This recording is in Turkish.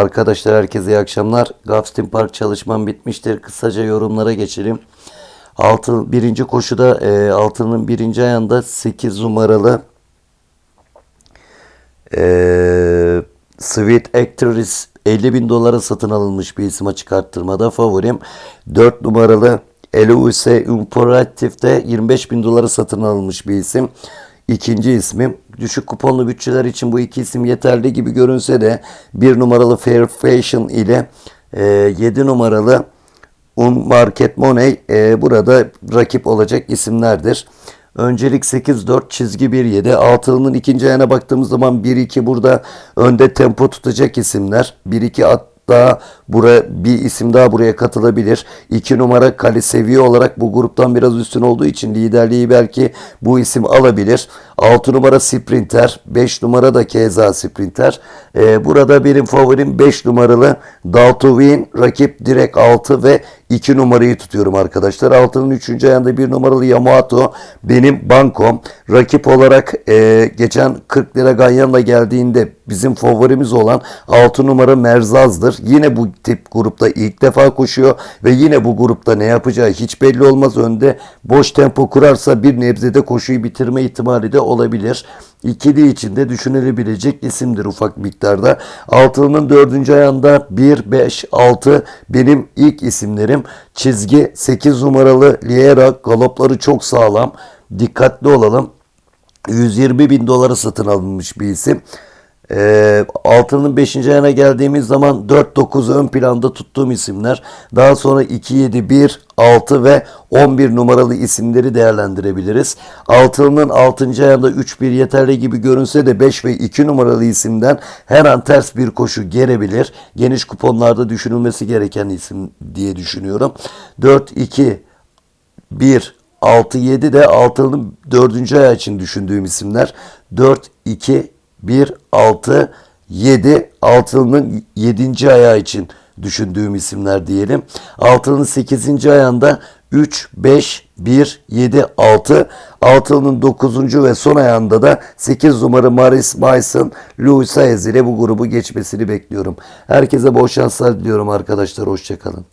Arkadaşlar herkese iyi akşamlar. Gulfstream Park çalışmam bitmiştir. Kısaca yorumlara geçelim. Altı, birinci koşuda e, altının birinci ayağında 8 numaralı e, Sweet Actress 50 bin dolara satın alınmış bir isim açık arttırmada favorim. 4 numaralı Eloise Imperative'de 25 bin dolara satın alınmış bir isim. İkinci ismim. Düşük kuponlu bütçeler için bu iki isim yeterli gibi görünse de bir numaralı Fair Fashion ile e, 7 numaralı Un Market Money e, burada rakip olacak isimlerdir. Öncelik 8-4 çizgi 1-7. Altılının ikinci ayağına baktığımız zaman 1-2 burada önde tempo tutacak isimler. 1-2 hatta buraya bir isim daha buraya katılabilir. 2 numara Kali seviye olarak bu gruptan biraz üstün olduğu için liderliği belki bu isim alabilir. 6 numara Sprinter, 5 numara da keza Sprinter. Ee, burada benim favorim 5 numaralı Daltovin. Rakip direkt 6 ve 2 numarayı tutuyorum arkadaşlar. 6'nın 3. ayağında 1 numaralı Yamato benim bankom. Rakip olarak e, geçen 40 lira Ganyan'la geldiğinde bizim favorimiz olan 6 numara Merzaz'dır. Yine bu tip grupta ilk defa koşuyor ve yine bu grupta ne yapacağı hiç belli olmaz. Önde boş tempo kurarsa bir nebzede koşuyu bitirme ihtimali de olabilir. İkili içinde düşünülebilecek isimdir ufak miktarda. Altının dördüncü ayağında 1, 5, 6 benim ilk isimlerim. Çizgi 8 numaralı Liera galopları çok sağlam. Dikkatli olalım. 120 bin dolara satın alınmış bir isim. Ee, altının 5. ayağına geldiğimiz zaman 4-9 ön planda tuttuğum isimler. Daha sonra 2-7-1, 6 ve 11 numaralı isimleri değerlendirebiliriz. Altının 6. ayağında 3-1 yeterli gibi görünse de 5 ve 2 numaralı isimden her an ters bir koşu gelebilir. Geniş kuponlarda düşünülmesi gereken isim diye düşünüyorum. 4-2 1 6 7 de altının 4. ayağı için düşündüğüm isimler. 4 2 1 6 7 altının 7. ayağı için düşündüğüm isimler diyelim. Altının 8. ayağında 3 5 1 7 6 altının 9. ve son ayağında da 8 numara Maris Mason Louis Saez ile bu grubu geçmesini bekliyorum. Herkese bol şanslar diliyorum arkadaşlar. Hoşçakalın.